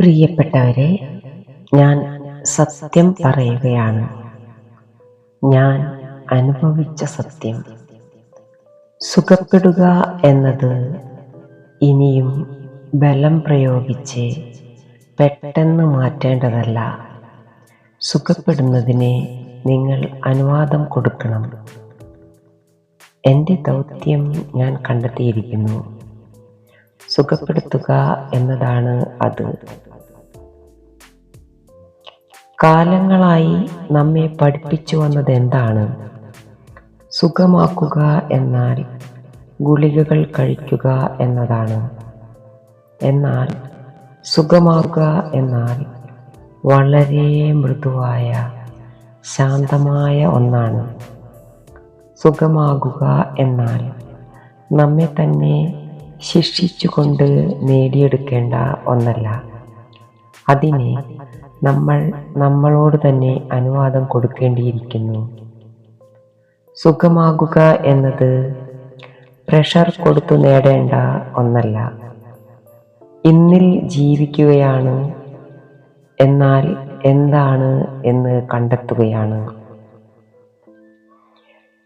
പ്രിയപ്പെട്ടവരെ ഞാൻ സത്യം പറയുകയാണ്. ഞാൻ അനുഭവിച്ച സത്യം. സുഖപ്പെടുക എന്നത് ഇനിയും ബലം പ്രയോഗിച്ച് പെട്ടെന്ന് മാറ്റേണ്ടതല്ല. സുഖപ്പെടുന്നതിന് നിങ്ങൾ അനുവാദം കൊടുക്കണം. എന്റെ ദൗത്യം ഞാൻ കണ്ടെത്തിയിരിക്കുന്നു. സുഖപ്പെടുത്തുക എന്നതാണ് അത്. കാലങ്ങളായി നമ്മെ പഠിപ്പിച്ചു വന്നത് എന്താണ്? സുഖമാക്കുക എന്നാൽ ഗുളികകൾ കഴിക്കുക എന്നതാണ്. എന്നാൽ സുഖമാക്കുക എന്നാൽ വളരെ മൃദുവായ ശാന്തമായ ഒന്നാണ്. സുഖമാകുക എന്നാൽ നമ്മെ തന്നെ ശിക്ഷിച്ചുകൊണ്ട് നേടിയെടുക്കേണ്ട ഒന്നല്ല. അതിന് നമ്മൾ നമ്മളോട് തന്നെ അനുവാദം കൊടുക്കേണ്ടിയിരിക്കുന്നു. സുഖമാകുക എന്നത് പ്രഷർ കൊടുത്തു നേടേണ്ട ഒന്നല്ല. ഇന്നിൽ ജീവിക്കുകയാണ് എന്നാൽ എന്താണ് എന്ന് കണ്ടെത്തുകയാണ്.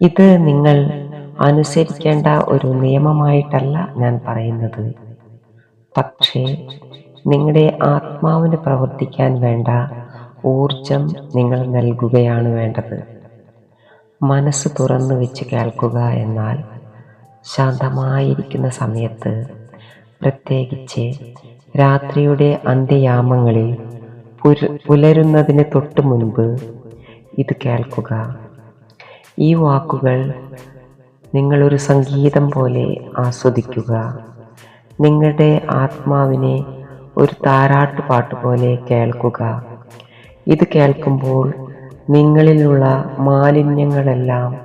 ഇത് നിങ്ങൾ അനുസരിക്കേണ്ട ഒരു നിയമമായിട്ടല്ല ഞാൻ പറയുന്നത്. പക്ഷേ നിങ്ങളുടെ ആത്മാവിന് പ്രവർത്തിക്കാൻ വേണ്ട ഊർജം നിങ്ങൾ നൽകുകയാണ് വേണ്ടത്. മനസ്സ് തുറന്നു വെച്ച് കേൾക്കുക എന്നാൽ ശാന്തമായിരിക്കുന്ന സമയത്ത് പ്രത്യേകിച്ച് രാത്രിയുടെ അന്ത്യയാമങ്ങളിൽ പുലരുന്നതിന് തൊട്ട് മുൻപ് ഇത് കേൾക്കുക. ഈ വാക്കുകൾ നിങ്ങളൊരു സംഗീതം പോലെ ആസ്വദിക്കുക. നിങ്ങളുടെ ആത്മാവിനെ ഒരു താരാട്ട് പാട്ട് പോലെ കേൾക്കുക. ഇത് കേൾക്കുമ്പോൾ നിങ്ങളിലുള്ള മാലിന്യങ്ങളെല്ലാം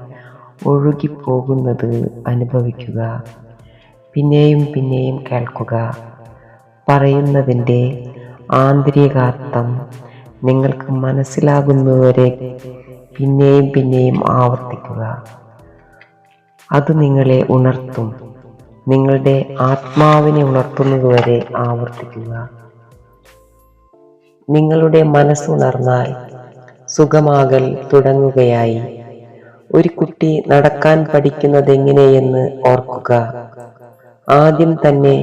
ഒഴുകിപ്പോകുന്നത് അനുഭവിക്കുക. പിന്നെയും പിന്നെയും കേൾക്കുക. പറയുന്നതിന്റെ ആന്തരികാർത്ഥം നിങ്ങൾക്ക് മനസ്സിലാകുന്നവരെ പിന്നെയും പിന്നെയും ആവർത്തിക്കുക. അത് നിങ്ങളെ ഉണർത്തും. നിങ്ങളുടെ ആത്മാവിനെ ഉണർത്തുന്നതുവരെ ആവർത്തിക്കുക. നിങ്ങളുടെ മനസ്സുണർന്നാൽ സുഖമാകൽ തുടങ്ങുകയായി. ഒരു കുട്ടി നടക്കാൻ പഠിക്കുന്നതെങ്ങനെയെന്ന് ഓർക്കുക. ആദ്യം തന്നെ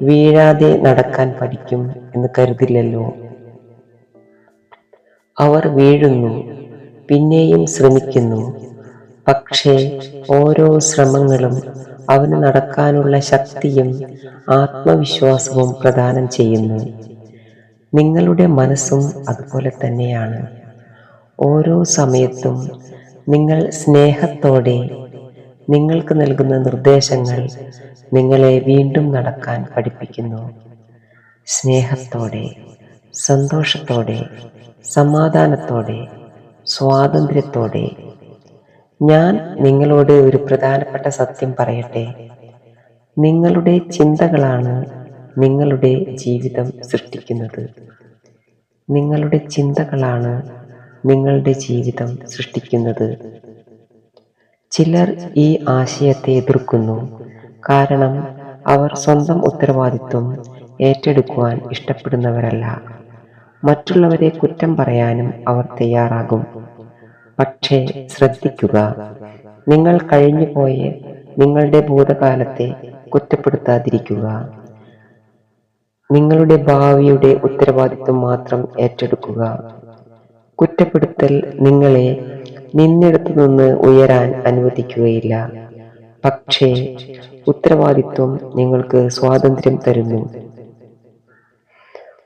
വീഴാതെ നടക്കാൻ പഠിക്കും എന്ന് കരുതില്ലല്ലോ. അവർ വീഴുന്നു പിന്നെയും ശ്രമിക്കുന്നു. പക്ഷേ ഓരോ ശ്രമങ്ങളും അവന് നടക്കാനുള്ള ശക്തിയും ആത്മവിശ്വാസവും പ്രദാനം ചെയ്യുന്നു. നിങ്ങളുടെ മനസ്സും അതുപോലെ തന്നെയാണ്. ഓരോ സമയത്തും നിങ്ങൾ സ്നേഹത്തോടെ നിങ്ങൾക്ക് നൽകുന്ന നിർദ്ദേശങ്ങൾ നിങ്ങളെ വീണ്ടും നടക്കാൻ പഠിപ്പിക്കുന്നു. സ്നേഹത്തോടെ സന്തോഷത്തോടെ സമാധാനത്തോടെ സ്വാതന്ത്ര്യത്തോടെ ഞാൻ നിങ്ങളോട് ഒരു പ്രധാനപ്പെട്ട സത്യം പറയട്ടെ. നിങ്ങളുടെ ചിന്തകളാണ് നിങ്ങളുടെ ജീവിതം സൃഷ്ടിക്കുന്നത്. നിങ്ങളുടെ ചിന്തകളാണ് നിങ്ങളുടെ ജീവിതം സൃഷ്ടിക്കുന്നത്. ചിലർ ഈ ആശയത്തെ എതിർക്കുന്നു. കാരണം അവർ സ്വന്തം ഉത്തരവാദിത്വം ഏറ്റെടുക്കുവാൻ ഇഷ്ടപ്പെടുന്നവരല്ല. മറ്റുള്ളവരെ കുറ്റം പറയാനും അവർ തയ്യാറാകും. പക്ഷേ ശ്രദ്ധിക്കുക. നിങ്ങൾ കഴിഞ്ഞുപോയ നിങ്ങളുടെ ഭൂതകാലത്തെ കുറ്റപ്പെടുത്താതിരിക്കുക. നിങ്ങളുടെ ഭാവിയുടെ ഉത്തരവാദിത്വം മാത്രം ഏറ്റെടുക്കുക. കുറ്റപ്പെടുത്തൽ നിങ്ങളെ നിന്നിടത്തു നിന്ന് ഉയരാൻ അനുവദിക്കുകയില്ല. പക്ഷേ ഉത്തരവാദിത്വം നിങ്ങൾക്ക് സ്വാതന്ത്ര്യം തരുന്നു.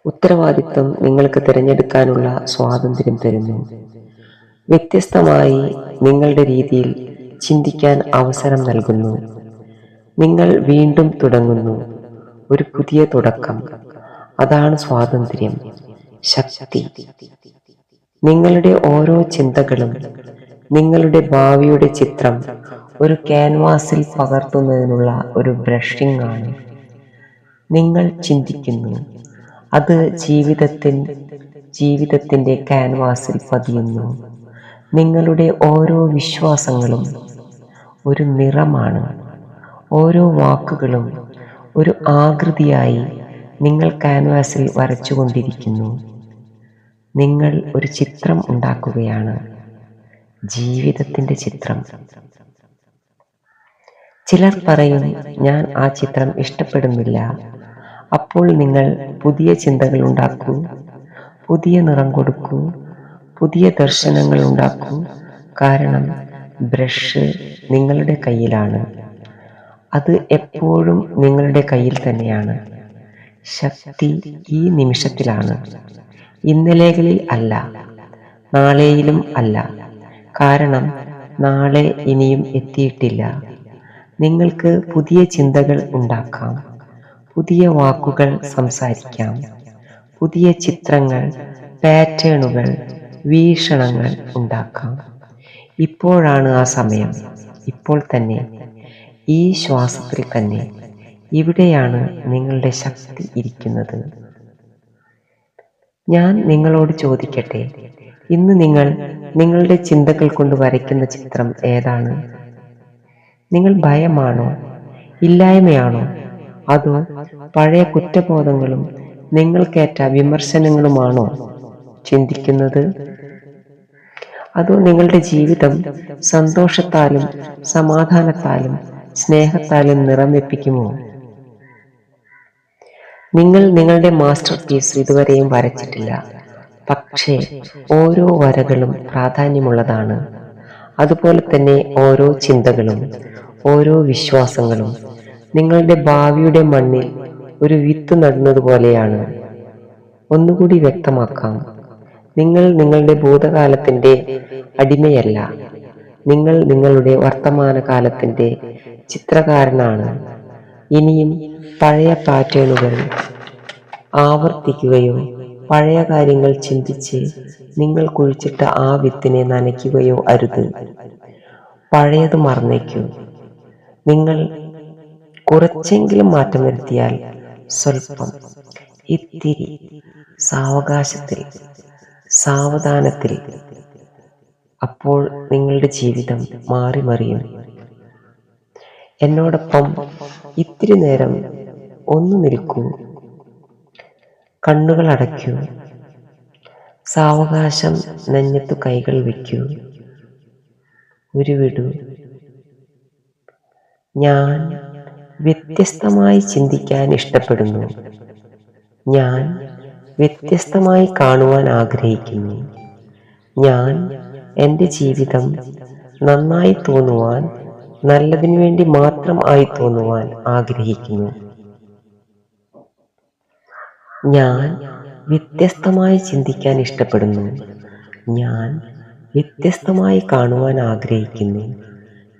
ഉത്തരവാദിത്വം നിങ്ങൾക്ക് തിരഞ്ഞെടുക്കാനുള്ള സ്വാതന്ത്ര്യം തരുന്നു. വ്യത്യസ്തമായി നിങ്ങളുടെ രീതിയിൽ ചിന്തിക്കാൻ അവസരം നൽകുന്നു. നിങ്ങൾ വീണ്ടും തുടങ്ങുന്നു. ഒരു പുതിയ തുടക്കം. അതാണ് സ്വാതന്ത്ര്യം. ശക്തി. നിങ്ങളുടെ ഓരോ ചിന്തകളും നിങ്ങളുടെ ഭാവിയുടെ ചിത്രം ഒരു ക്യാൻവാസിൽ പകർത്തുന്നതിനുള്ള ഒരു ബ്രഷിംഗ് ആണ്. നിങ്ങൾ ചിന്തിക്കുന്നു. അത് ജീവിതത്തിൻ ജീവിതത്തിന്റെ ക്യാൻവാസിൽ പതിയുന്നു. നിങ്ങളുടെ ഓരോ വിശ്വാസങ്ങളും ഒരു നിറമാണ്. ഓരോ വാക്കുകളും ഒരു ആകൃതിയായി നിങ്ങൾ കാൻവാസിൽ വരച്ചുകൊണ്ടിരിക്കുന്നു. നിങ്ങൾ ഒരു ചിത്രം ഉണ്ടാക്കുകയാണ്. ജീവിതത്തിന്റെ ചിത്രം. ചിലർ പറയും ഞാൻ ആ ചിത്രം ഇഷ്ടപ്പെടുന്നില്ല. അപ്പോൾ നിങ്ങൾ പുതിയ ചിന്തകൾ ഉണ്ടാക്കൂ പുതിയ നിറം കൊടുക്കൂ പുതിയ ദർശനങ്ങൾ ഉണ്ടാക്കും. കാരണം ബ്രഷ് നിങ്ങളുടെ കയ്യിലാണ്. അത് എപ്പോഴും നിങ്ങളുടെ കയ്യിൽ തന്നെയാണ്. ശക്തി ഈ നിമിഷത്തിലാണ്. ഇന്നലെകളിൽ അല്ല നാളെയിലും അല്ല. കാരണം നാളെ ഇനിയും എത്തിയിട്ടില്ല. നിങ്ങൾക്ക് പുതിയ ചിന്തകൾ ഉണ്ടാക്കാം. പുതിയ വാക്കുകൾ സംസാരിക്കാം. പുതിയ ചിത്രങ്ങൾ പാറ്റേണുകൾ വീക്ഷണങ്ങൾ ഉണ്ടാക്കാം. ഇപ്പോഴാണ് ആ സമയം. ഇപ്പോൾ തന്നെ. ഈ ശ്വാസത്തിൽ തന്നെ. ഇവിടെയാണ് നിങ്ങളുടെ ശക്തി ഇരിക്കുന്നത്. ഞാൻ നിങ്ങളോട് ചോദിക്കട്ടെ. ഇന്ന് നിങ്ങൾ നിങ്ങളുടെ ചിന്തകൾ കൊണ്ട് വരയ്ക്കുന്ന ചിത്രം ഏതാണ്? നിങ്ങൾ ഭയമാണോ? ഇല്ലായ്മയാണോ? അതോ പഴയ കുറ്റബോധങ്ങളും നിങ്ങൾക്കേറ്റ വിമർശനങ്ങളുമാണോ? ചിന്തിക്കുന്നത്. അതോ നിങ്ങളുടെ ജീവിതം സന്തോഷത്താലും സമാധാനത്താലും സ്നേഹത്താലും നിറം വെപ്പിക്കുമോ നിങ്ങൾ നിങ്ങളുടെ മാസ്റ്റർ പീസ് ഇതുവരെയും വരച്ചിട്ടില്ല. പക്ഷേ ഓരോ വരകളും പ്രാധാന്യമുള്ളതാണ്. അതുപോലെ തന്നെ ഓരോ ചിന്തകളും ഓരോ വിശ്വാസങ്ങളും നിങ്ങളുടെ ഭാവിയുടെ മണ്ണിൽ ഒരു വിത്ത് നടുന്നതുപോലെയാണ്. ഒന്നുകൂടി വ്യക്തമാക്കാം. നിങ്ങൾ നിങ്ങളുടെ ഭൂതകാലത്തിന്റെ അടിമയല്ല. നിങ്ങൾ നിങ്ങളുടെ വർത്തമാനകാലത്തിന്റെ ചിത്രകാരനാണ്. ഇനിയും പഴയ പാറ്റേണുകൾ ആവർത്തിക്കുകയോ പഴയ കാര്യങ്ങൾ ചിന്തിച്ച് നിങ്ങൾ കുഴിച്ചിട്ട ആ വിത്തിനെ നനയ്ക്കുകയോ അരുത്. പഴയത് മറന്നേക്കൂ. നിങ്ങൾ കുറച്ചെങ്കിലും മാറ്റം വരുത്തിയാൽ സ്വല്പം. ഇത്തിരി സാവകാശത്തിൽ. സാവധാനത്തിൽ. അപ്പോൾ നിങ്ങളുടെ ജീവിതം മാറി മറിയും എന്നോടൊപ്പം ഇത്തിരി നേരം ഒന്ന് നിൽക്കൂ. കണ്ണുകൾ അടയ്ക്കൂ. സാവകാശം നെഞ്ഞത്തു കൈകൾ വയ്ക്കൂ. ഉരുവിടൂ. ഞാൻ വ്യത്യസ്തമായി ചിന്തിക്കാൻ ഇഷ്ടപ്പെടുന്നു. ഞാൻ വ്യത്യസ്തമായി കാണുവാൻ ആഗ്രഹിക്കുന്നു. ഞാൻ എന്റെ ജീവിതം നന്നായി തോന്നുവാൻ നല്ലതിനു വേണ്ടി മാത്രം ആയി തോന്നുവാൻ ആഗ്രഹിക്കുന്നു. ഞാൻ വ്യത്യസ്തമായി ചിന്തിക്കാൻ ഇഷ്ടപ്പെടുന്നു. ഞാൻ വ്യത്യസ്തമായി കാണുവാൻ ആഗ്രഹിക്കുന്നു.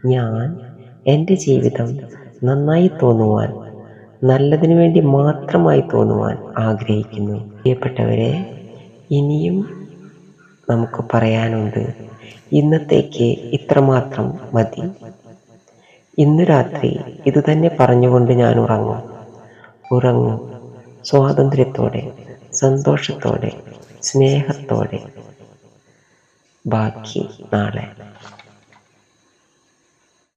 ഞാൻ എന്റെ ജീവിതം നന്നായി തോന്നുവാൻ നല്ലതിനു വേണ്ടി മാത്രമായി തോന്നുവാൻ ആഗ്രഹിക്കുന്നു. പ്രിയപ്പെട്ടവരെ ഇനിയും നമുക്ക് പറയാനുണ്ട് ഇന്നത്തേക്ക് ഇത്രമാത്രം മതി. ഇന്ന് രാത്രി ഇതുതന്നെ പറഞ്ഞുകൊണ്ട് ഞാൻ ഉറങ്ങും. ഉറങ്ങും. സ്വാതന്ത്ര്യത്തോടെ സന്തോഷത്തോടെ സ്നേഹത്തോടെ. ബാക്കി നാളെ.